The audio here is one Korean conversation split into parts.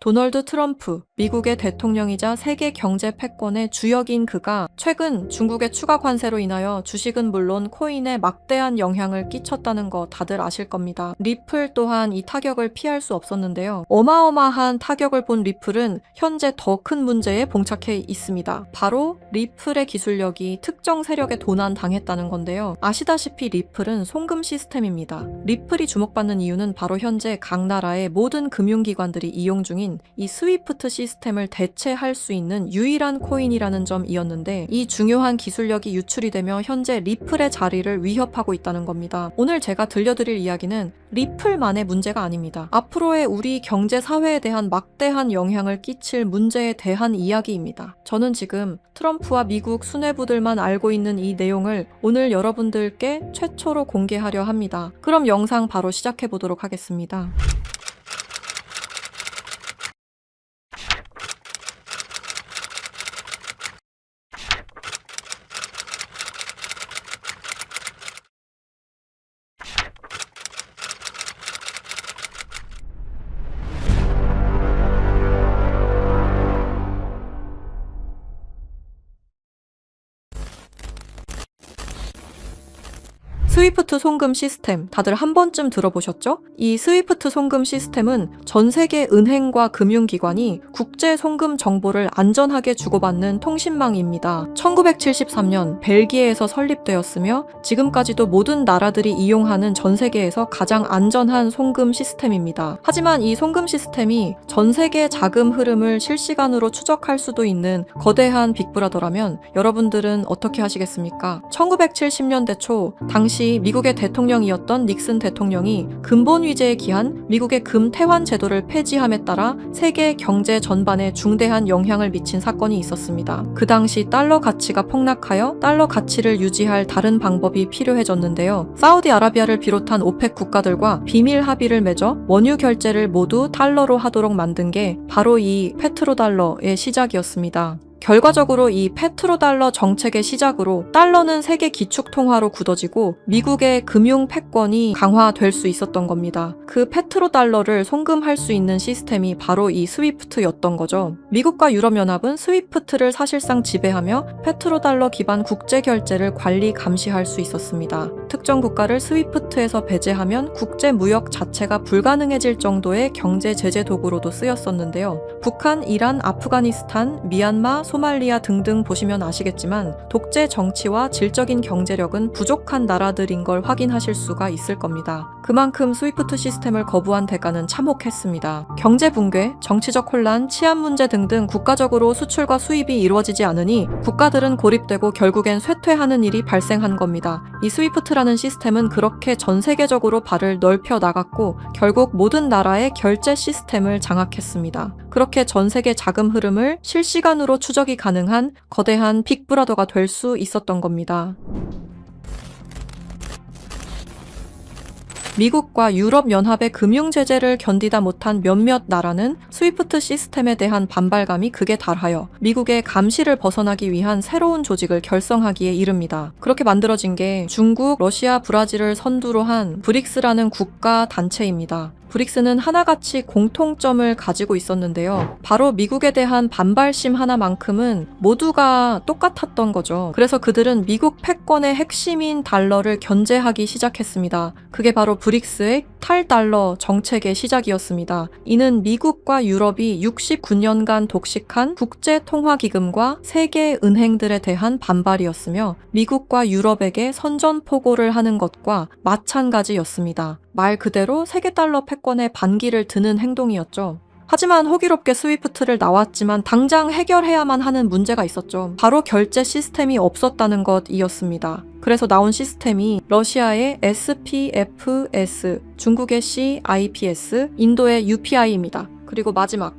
도널드 트럼프, 미국의 대통령이자 세계 경제 패권의 주역인 그가 최근 중국의 추가 관세로 인하여 주식은 물론 코인에 막대한 영향을 끼쳤다는 거 다들 아실 겁니다. 리플 또한 이 타격을 피할 수 없었는데요. 어마어마한 타격을 본 리플은 현재 더 큰 문제에 봉착해 있습니다. 바로 리플의 기술력이 특정 세력에 도난당했다는 건데요. 아시다시피 리플은 송금 시스템입니다. 리플이 주목받는 이유는 바로 현재 각 나라의 모든 금융기관들이 이용 중인 이 스위프트 시스템을 대체할 수 있는 유일한 코인이라는 점이었는데 이 중요한 기술력이 유출이 되며 현재 리플의 자리를 위협하고 있다는 겁니다. 오늘 제가 들려드릴 이야기는 리플만의 문제가 아닙니다. 앞으로의 우리 경제 사회에 대한 막대한 영향을 끼칠 문제에 대한 이야기입니다. 저는 지금 트럼프와 미국 수뇌부들만 알고 있는 이 내용을 오늘 여러분들께 최초로 공개하려 합니다. 그럼 영상 바로 시작해 보도록 하겠습니다. 스위프트 송금 시스템 다들 한 번쯤 들어보셨죠? 이 스위프트 송금 시스템은 전 세계 은행과 금융기관이 국제 송금 정보를 안전하게 주고받는 통신망입니다. 1973년 벨기에에서 설립되었으며 지금까지도 모든 나라들이 이용하는 전 세계에서 가장 안전한 송금 시스템입니다. 하지만 이 송금 시스템이 전 세계 자금 흐름을 실시간으로 추적할 수도 있는 거대한 빅브라더라면 여러분들은 어떻게 하시겠습니까? 1970년대 초 당시 미국의 대통령이었던 닉슨 대통령이 근본 위제에 기한 미국의 금 태환 제도를 폐지함에 따라 세계 경제 전반에 중대한 영향을 미친 사건이 있었습니다. 그 당시 달러 가치가 폭락하여 달러 가치를 유지할 다른 방법이 필요해졌는데요. 사우디아라비아를 비롯한 오펙 국가들과 비밀 합의를 맺어 원유 결제를 모두 달러로 하도록 만든 게 바로 이 페트로달러의 시작이었습니다. 결과적으로 이 페트로달러 정책의 시작으로 달러는 세계 기축통화로 굳어지고 미국의 금융 패권이 강화될 수 있었던 겁니다. 그 페트로달러를 송금할 수 있는 시스템이 바로 이 스위프트였던 거죠. 미국과 유럽연합은 스위프트를 사실상 지배하며 페트로달러 기반 국제 결제를 관리 감시할 수 있었습니다. 특정 국가를 스위프트에서 배제하면 국제 무역 자체가 불가능해질 정도의 경제 제재 도구로도 쓰였었는데요. 북한, 이란, 아프가니스탄, 미얀마, 소말리아 등등 보시면 아시겠지만 독재 정치와 질적인 경제력은 부족한 나라들인 걸 확인하실 수가 있을 겁니다. 그만큼 스위프트 시스템을 거부한 대가는 참혹했습니다. 경제 붕괴, 정치적 혼란, 치안 문제 등등 국가적으로 수출과 수입이 이루어지지 않으니 국가들은 고립되고 결국엔 쇠퇴하는 일이 발생한 겁니다. 이 스위프트라는 시스템은 그렇게 전 세계적으로 발을 넓혀 나갔고 결국 모든 나라의 결제 시스템을 장악했습니다. 그렇게 전 세계 자금 흐름을 실시간으로 추적이 가능한 거대한 빅브라더가 될 수 있었던 겁니다. 미국과 유럽연합의 금융 제재를 견디다 못한 몇몇 나라는 스위프트 시스템에 대한 반발감이 극에 달하여 미국의 감시를 벗어나기 위한 새로운 조직을 결성하기에 이릅니다. 그렇게 만들어진 게 중국, 러시아, 브라질을 선두로 한 브릭스라는 국가 단체입니다. 브릭스는 하나같이 공통점을 가지고 있었는데요. 바로 미국에 대한 반발심 하나만큼은 모두가 똑같았던 거죠. 그래서 그들은 미국 패권의 핵심인 달러를 견제하기 시작했습니다. 그게 바로 브릭스의 탈달러 정책의 시작이었습니다. 이는 미국과 유럽이 69년간 독식한 국제통화기금과 세계 은행들에 대한 반발이었으며 미국과 유럽에게 선전포고를 하는 것과 마찬가지였습니다. 말 그대로 세계 달러 패권에 반기를 드는 행동이었죠. 하지만 호기롭게 스위프트를 나왔지만 당장 해결해야만 하는 문제가 있었죠. 바로 결제 시스템이 없었다는 것이었습니다. 그래서 나온 시스템이 러시아의 SPFS, 중국의 CIPS, 인도의 UPI입니다. 그리고 마지막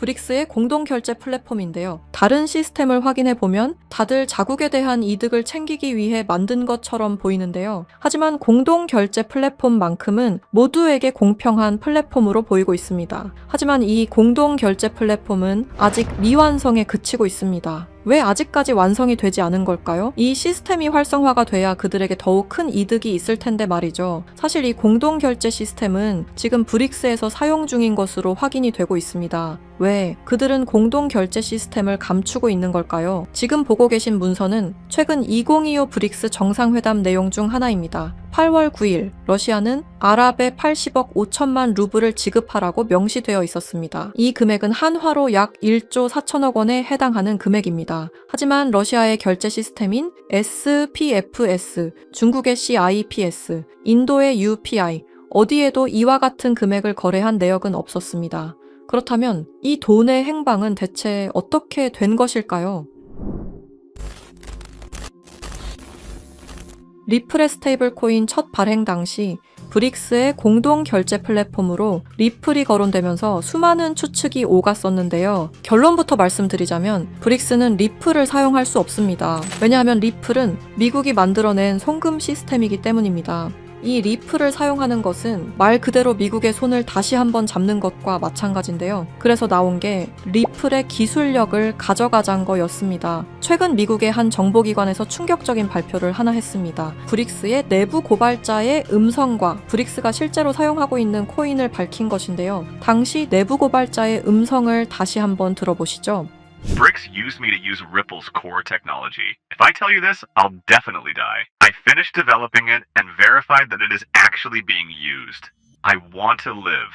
브릭스의 공동 결제 플랫폼인데요. 다른 시스템을 확인해 보면 다들 자국에 대한 이득을 챙기기 위해 만든 것처럼 보이는데요. 하지만 공동 결제 플랫폼만큼은 모두에게 공평한 플랫폼으로 보이고 있습니다. 하지만 이 공동 결제 플랫폼은 아직 미완성에 그치고 있습니다. 왜 아직까지 완성이 되지 않은 걸까요? 이 시스템이 활성화가 돼야 그들에게 더욱 큰 이득이 있을 텐데 말이죠. 사실 이 공동 결제 시스템은 지금 브릭스에서 사용 중인 것으로 확인이 되고 있습니다. 왜 그들은 공동 결제 시스템을 감추고 있는 걸까요? 지금 보고 계신 문서는 최근 2025 브릭스 정상회담 내용 중 하나입니다. 8월 9일 러시아는 아랍에 80억 5천만 루블을 지급하라고 명시되어 있었습니다. 이 금액은 한화로 약 1조 4천억 원에 해당하는 금액입니다. 하지만 러시아의 결제 시스템인 SPFS, 중국의 CIPS, 인도의 UPI, 어디에도 이와 같은 금액을 거래한 내역은 없었습니다. 그렇다면 이 돈의 행방은 대체 어떻게 된 것일까요? 리플의 스테이블 코인 첫 발행 당시 브릭스의 공동 결제 플랫폼으로 리플이 거론되면서 수많은 추측이 오갔었는데요. 결론부터 말씀드리자면 브릭스는 리플을 사용할 수 없습니다. 왜냐하면 리플은 미국이 만들어낸 송금 시스템이기 때문입니다. 이 리플을 사용하는 것은 말 그대로 미국의 손을 다시 한번 잡는 것과 마찬가지인데요. 그래서 나온 게 리플의 기술력을 가져가자는 거였습니다. 최근 미국의 한 정보기관에서 충격적인 발표를 하나 했습니다. 브릭스의 내부 고발자의 음성과 브릭스가 실제로 사용하고 있는 코인을 밝힌 것인데요. 당시 내부 고발자의 음성을 다시 한번 들어보시죠. Bricks used me to use Ripple's core technology. If I tell you this, I'll definitely die. I finished developing it and verified that it is actually being used. I want to live.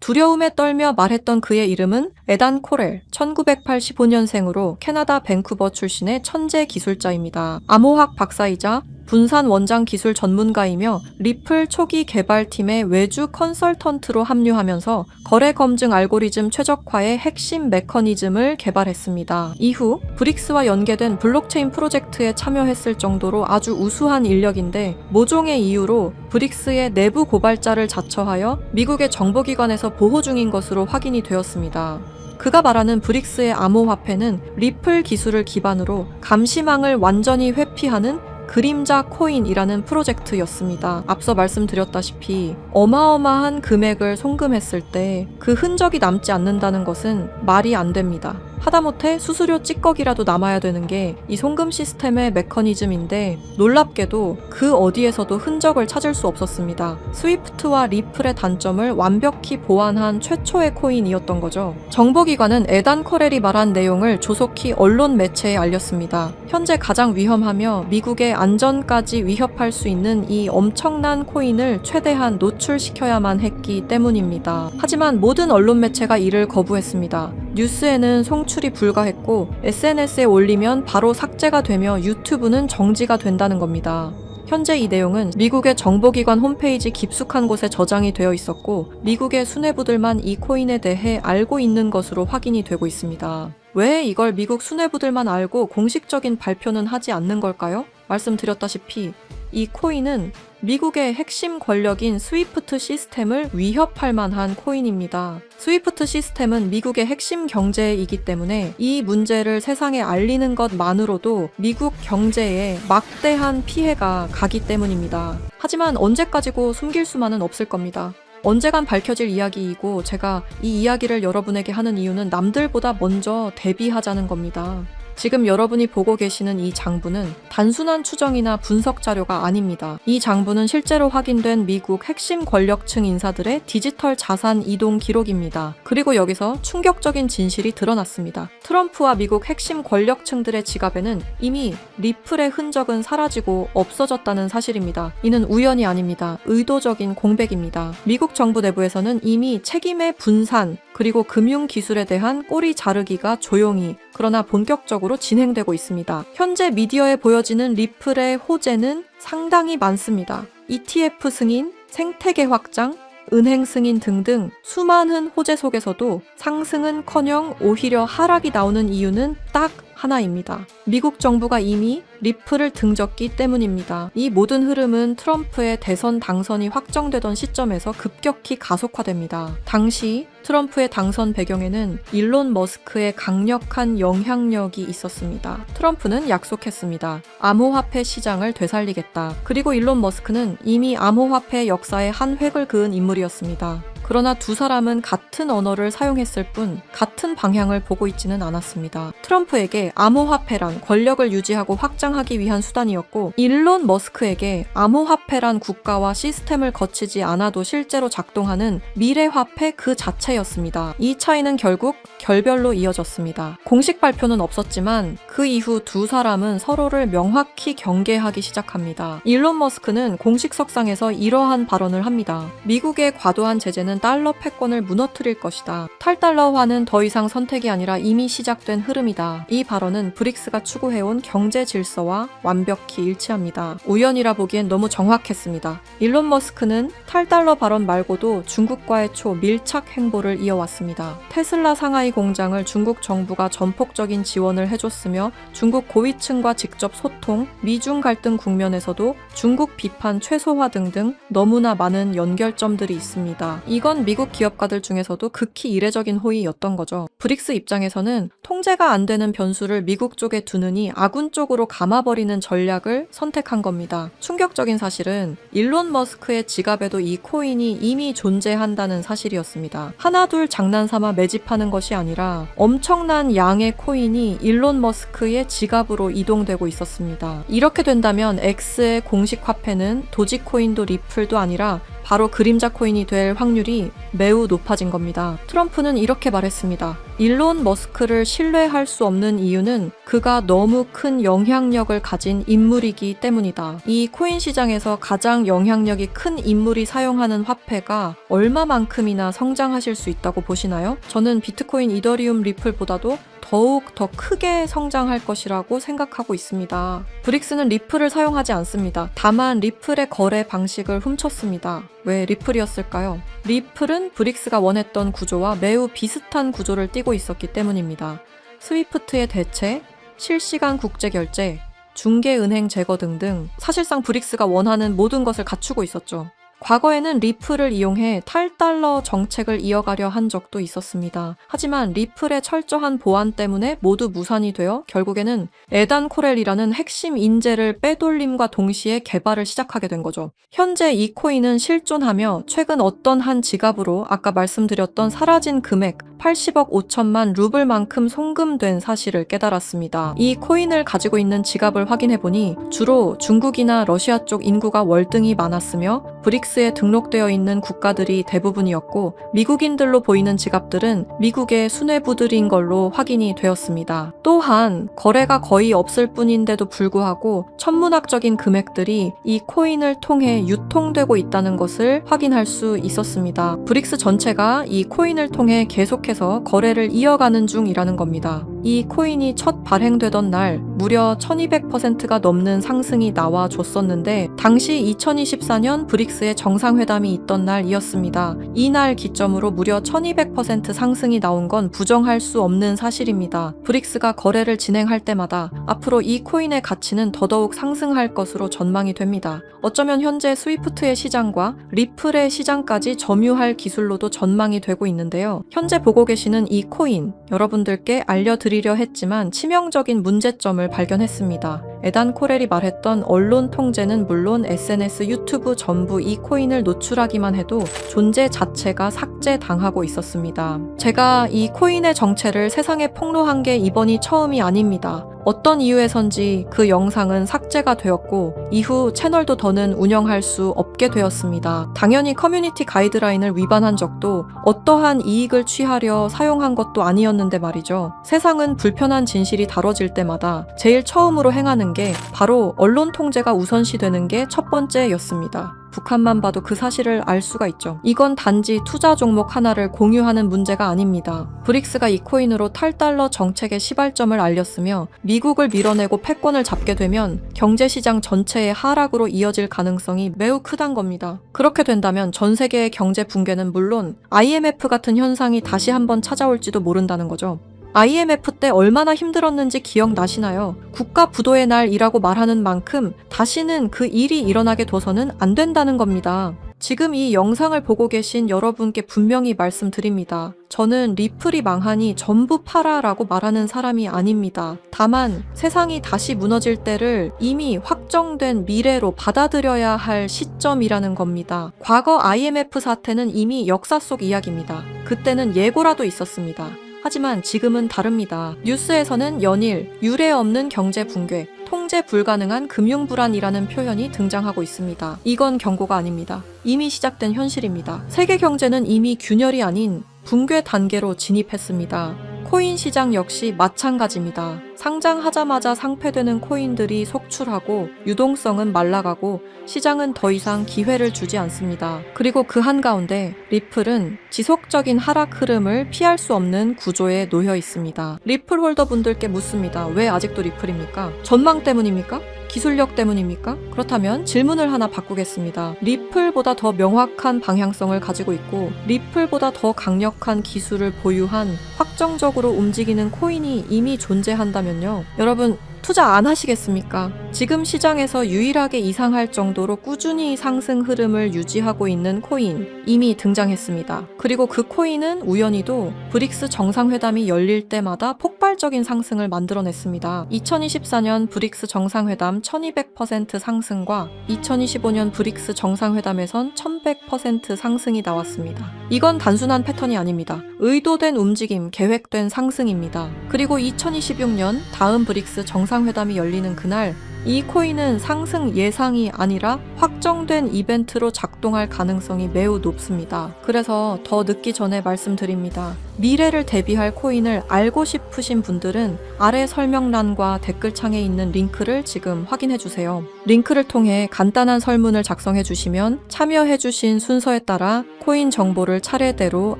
두려움에 떨며 말했던 그의 이름은 에단 코렐, 1985년생으로 캐나다 밴쿠버 출신의 천재 기술자입니다. 암호학 박사이자 분산 원장 기술 전문가이며 리플 초기 개발팀의 외주 컨설턴트로 합류하면서 거래 검증 알고리즘 최적화의 핵심 메커니즘을 개발했습니다. 이후 브릭스와 연계된 블록체인 프로젝트에 참여했을 정도로 아주 우수한 인력인데 모종의 이유로 브릭스의 내부 고발자를 자처하여 미국의 정보기관에서 보호 중인 것으로 확인이 되었습니다. 그가 말하는 브릭스의 암호화폐는 리플 기술을 기반으로 감시망을 완전히 회피하는 그림자 코인이라는 프로젝트였습니다. 앞서 말씀드렸다시피 어마어마한 금액을 송금했을 때 그 흔적이 남지 않는다는 것은 말이 안 됩니다. 하다못해 수수료 찌꺼기라도 남아야 되는 게 이 송금 시스템의 메커니즘인데 놀랍게도 그 어디에서도 흔적을 찾을 수 없었습니다. 스위프트와 리플의 단점을 완벽히 보완한 최초의 코인이었던 거죠. 정보기관은 에단 커렐이 말한 내용을 조속히 언론 매체에 알렸습니다. 현재 가장 위험하며 미국의 안전까지 위협할 수 있는 이 엄청난 코인을 최대한 노출시켜야만 했기 때문입니다. 하지만 모든 언론 매체가 이를 거부했습니다. 뉴스에는 송출이 불가했고 SNS에 올리면 바로 삭제가 되며 유튜브는 정지가 된다는 겁니다. 현재 이 내용은 미국의 정보기관 홈페이지 깊숙한 곳에 저장이 되어 있었고 미국의 수뇌부들만 이 코인에 대해 알고 있는 것으로 확인이 되고 있습니다. 왜 이걸 미국 수뇌부들만 알고 공식적인 발표는 하지 않는 걸까요? 말씀드렸다시피 이 코인은 미국의 핵심 권력인 스위프트 시스템을 위협할 만한 코인입니다. 스위프트 시스템은 미국의 핵심 경제이기 때문에 이 문제를 세상에 알리는 것만으로도 미국 경제에 막대한 피해가 가기 때문입니다. 하지만 언제까지고 숨길 수만은 없을 겁니다. 언젠간 밝혀질 이야기이고 제가 이 이야기를 여러분에게 하는 이유는 남들보다 먼저 대비하자는 겁니다. 지금 여러분이 보고 계시는 이 장부는 단순한 추정이나 분석 자료가 아닙니다. 이 장부는 실제로 확인된 미국 핵심 권력층 인사들의 디지털 자산 이동 기록입니다. 그리고 여기서 충격적인 진실이 드러났습니다. 트럼프와 미국 핵심 권력층들의 지갑에는 이미 리플의 흔적은 사라지고 없어졌다는 사실입니다. 이는 우연이 아닙니다. 의도적인 공백입니다. 미국 정부 내부에서는 이미 책임의 분산, 그리고 금융 기술에 대한 꼬리 자르기가 조용히 그러나 본격적으로 진행되고 있습니다. 현재 미디어에 보여지는 리플의 호재는 상당히 많습니다. ETF 승인, 생태계 확장, 은행 승인 등등 수많은 호재 속에서도 상승은 커녕 오히려 하락이 나오는 이유는 딱 하나입니다. 미국 정부가 이미 리플을 등졌기 때문입니다. 이 모든 흐름은 트럼프의 대선 당선이 확정되던 시점에서 급격히 가속화됩니다. 당시 트럼프의 당선 배경에는 일론 머스크의 강력한 영향력이 있었습니다. 트럼프는 약속했습니다. 암호화폐 시장을 되살리겠다. 그리고 일론 머스크는 이미 암호화폐 역사에 한 획을 그은 인물이었습니다. 그러나 두 사람은 같은 언어를 사용했을 뿐 같은 방향을 보고 있지는 않았습니다. 트럼프에게 암호화폐란 권력을 유지하고 확장하기 위한 수단이었고 일론 머스크에게 암호화폐란 국가와 시스템을 거치지 않아도 실제로 작동하는 미래화폐 그 자체였습니다. 이 차이는 결국 결별로 이어졌습니다. 공식 발표는 없었지만 그 이후 두 사람은 서로를 명확히 경계하기 시작합니다. 일론 머스크는 공식 석상에서 이러한 발언을 합니다. 미국의 과도한 제재는 달러 패권을 무너뜨릴 것이다. 탈달러화는 더 이상 선택이 아니라 이미 시작된 흐름이다. 이 발언은 브릭스가 추구해온 경제 질서와 완벽히 일치합니다. 우연이라 보기엔 너무 정확했습니다. 일론 머스크는 탈달러 발언 말고도 중국과의 초 밀착 행보를 이어왔습니다. 테슬라 상하이 공장을 중국 정부가 전폭적인 지원을 해줬으며 중국 고위층과 직접 소통, 미중 갈등 국면에서도 중국 비판 최소화 등등 너무나 많은 연결점들이 있습니다. 이건 미국 기업가들 중에서도 극히 이례적인 호의였던 거죠. 브릭스 입장에서는 통제가 안 되는 변수를 미국 쪽에 두느니 아군 쪽으로 감아버리는 전략을 선택한 겁니다. 충격적인 사실은 일론 머스크의 지갑에도 이 코인이 이미 존재한다는 사실이었습니다. 하나둘 장난삼아 매집하는 것이 아니라 엄청난 양의 코인이 일론 머스크의 지갑으로 이동되고 있었습니다. 이렇게 된다면 X의 공식 화폐는 도지코인도 리플도 아니라 바로 그림자 코인이 될 확률이 매우 높아진 겁니다. 트럼프는 이렇게 말했습니다. 일론 머스크를 신뢰할 수 없는 이유는 그가 너무 큰 영향력을 가진 인물이기 때문이다. 이 코인 시장에서 가장 영향력이 큰 인물이 사용하는 화폐가 얼마만큼이나 성장하실 수 있다고 보시나요? 저는 비트코인, 이더리움, 리플보다도 더욱 더 크게 성장할 것이라고 생각하고 있습니다. 브릭스는 리플을 사용하지 않습니다. 다만 리플의 거래 방식을 훔쳤습니다. 왜 리플이었을까요? 리플은 브릭스가 원했던 구조와 매우 비슷한 구조를 띠고 있었기 때문입니다. 스위프트의 대체, 실시간 국제 결제, 중개은행 제거 등등 사실상 브릭스가 원하는 모든 것을 갖추고 있었죠. 과거에는 리플을 이용해 탈달러 정책을 이어가려 한 적도 있었습니다. 하지만 리플의 철저한 보안 때문에 모두 무산이 되어 결국에는 에단 코렐이라는 핵심 인재를 빼돌림과 동시에 개발을 시작하게 된 거죠. 현재 이 코인은 실존하며 최근 어떤 한 지갑으로 아까 말씀드렸던 사라진 금액 80억 5천만 루블만큼 송금된 사실을 깨달았습니다. 이 코인을 가지고 있는 지갑을 확인해 보니 주로 중국이나 러시아 쪽 인구가 월등히 많았으며 브릭스에 등록되어 있는 국가들이 대부분이었고 미국인들로 보이는 지갑들은 미국의 수뇌부들인 걸로 확인이 되었습니다. 또한 거래가 거의 없을 뿐인데도 불구하고 천문학적인 금액들이 이 코인을 통해 유통되고 있다는 것을 확인할 수 있었습니다. 브릭스 전체가 이 코인을 통해 계속 해서 거래를 이어가는 중이라는 겁니다. 이 코인이 첫 발행되던 날 무려 1200%가 넘는 상승이 나와 줬었는데 당시 2024년 브릭스의 정상회담이 있던 날이었습니다. 이날 기점으로 무려 1200% 상승이 나온 건 부정할 수 없는 사실입니다. 브릭스가 거래를 진행할 때마다 앞으로 이 코인의 가치는 더더욱 상승할 것으로 전망이 됩니다. 어쩌면 현재 스위프트의 시장과 리플의 시장까지 점유할 기술로도 전망이 되고 있는데요. 현재 보고 계시는 이 코인 여러분들께 알려드 리려 했지만 치명적인 문제점을 발견했습니다. 에단 코렐이 말했던 언론 통제는 물론 SNS, 유튜브 전부 이 코인을 노출하기만 해도 존재 자체가 삭제당하고 있었습니다. 제가 이 코인의 정체를 세상에 폭로한 게 이번이 처음이 아닙니다. 어떤 이유에선지 그 영상은 삭제가 되었고 이후 채널도 더는 운영할 수 없게 되었습니다. 당연히 커뮤니티 가이드라인을 위반한 적도 어떠한 이익을 취하려 사용한 것도 아니었는데 말이죠. 세상은 불편한 진실이 다뤄질 때마다 제일 처음으로 행하는 게 바로 언론 통제가 우선시되는 게 첫 번째였습니다. 북한만 봐도 그 사실을 알 수가 있죠. 이건 단지 투자 종목 하나를 공유하는 문제가 아닙니다. 브릭스가 이 코인으로 탈달러 정책의 시발점을 알렸으며 미국을 밀어내고 패권을 잡게 되면 경제시장 전체의 하락으로 이어질 가능성이 매우 크단 겁니다. 그렇게 된다면 전 세계의 경제 붕괴는 물론 IMF 같은 현상이 다시 한번 찾아올지도 모른다는 거죠. IMF 때 얼마나 힘들었는지 기억나시나요? 국가 부도의 날이라고 말하는 만큼 다시는 그 일이 일어나게 둬서는 안 된다는 겁니다. 지금 이 영상을 보고 계신 여러분께 분명히 말씀드립니다. 저는 리플이 망하니 전부 팔아라고 말하는 사람이 아닙니다. 다만 세상이 다시 무너질 때를 이미 확정된 미래로 받아들여야 할 시점이라는 겁니다. 과거 IMF 사태는 이미 역사 속 이야기입니다. 그때는 예고라도 있었습니다. 하지만 지금은 다릅니다. 뉴스에서는 연일, 유례 없는 경제 붕괴, 통제 불가능한 금융 불안이라는 표현이 등장하고 있습니다. 이건 경고가 아닙니다. 이미 시작된 현실입니다. 세계 경제는 이미 균열이 아닌 붕괴 단계로 진입했습니다. 코인 시장 역시 마찬가지입니다. 상장하자마자 상폐되는 코인들이 속출하고 유동성은 말라가고 시장은 더 이상 기회를 주지 않습니다. 그리고 그 한가운데 리플은 지속적인 하락 흐름을 피할 수 없는 구조에 놓여 있습니다. 리플 홀더 분들께 묻습니다. 왜 아직도 리플입니까? 전망 때문입니까? 기술력 때문입니까? 그렇다면 질문을 하나 바꾸겠습니다. 리플보다 더 명확한 방향성을 가지고 있고 리플보다 더 강력한 기술을 보유한 확정적으로 움직이는 코인이 이미 존재한다면요. 여러분 투자 안 하시겠습니까? 지금 시장에서 유일하게 이상할 정도로 꾸준히 상승 흐름을 유지하고 있는 코인 이미 등장했습니다. 그리고 그 코인은 우연히도 브릭스 정상회담이 열릴 때마다 폭발적인 상승을 만들어냈습니다. 2024년 브릭스 정상회담 1200% 상승과 2025년 브릭스 정상회담에선 1100% 상승이 나왔습니다. 이건 단순한 패턴이 아닙니다. 의도된 움직임, 계획된 상승입니다. 그리고 2026년 다음 브릭스 정상회담 이 열리는 그날 이 코인은 상승 예상이 아니라 확정된 이벤트로 작동할 가능성이 매우 높습니다. 그래서 더 늦기 전에 말씀드립니다. 미래를 대비할 코인을 알고 싶으신 분들은 아래 설명란과 댓글창에 있는 링크를 지금 확인해 주세요. 링크를 통해 간단한 설문을 작성해 주시면 참여해 주신 순서에 따라 코인 정보를 차례대로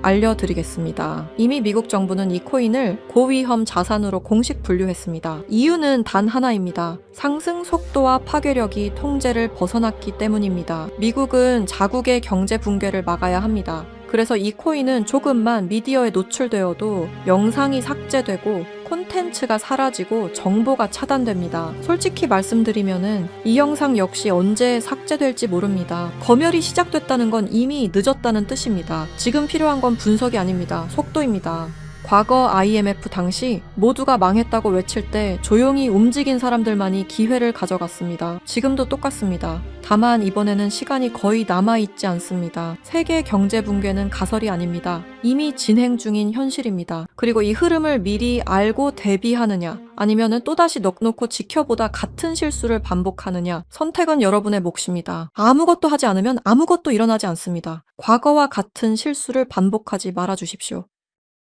알려드리겠습니다. 이미 미국 정부는 이 코인을 고위험 자산으로 공식 분류했습니다. 이유는 단 하나입니다. 상승 속도와 파괴력이 통제를 벗어났기 때문입니다. 미국은 자국의 경제 붕괴를 막아야 합니다. 그래서 이 코인은 조금만 미디어에 노출되어도 영상이 삭제되고 콘텐츠가 사라지고 정보가 차단됩니다. 솔직히 말씀드리면은 이 영상 역시 언제 삭제될지 모릅니다. 검열이 시작됐다는 건 이미 늦었다는 뜻입니다. 지금 필요한 건 분석이 아닙니다. 속도입니다. 과거 IMF 당시 모두가 망했다고 외칠 때 조용히 움직인 사람들만이 기회를 가져갔습니다. 지금도 똑같습니다. 다만 이번에는 시간이 거의 남아있지 않습니다. 세계 경제 붕괴는 가설이 아닙니다. 이미 진행 중인 현실입니다. 그리고 이 흐름을 미리 알고 대비하느냐, 아니면은 또다시 넉놓고 지켜보다 같은 실수를 반복하느냐, 선택은 여러분의 몫입니다. 아무것도 하지 않으면 아무것도 일어나지 않습니다. 과거와 같은 실수를 반복하지 말아 주십시오.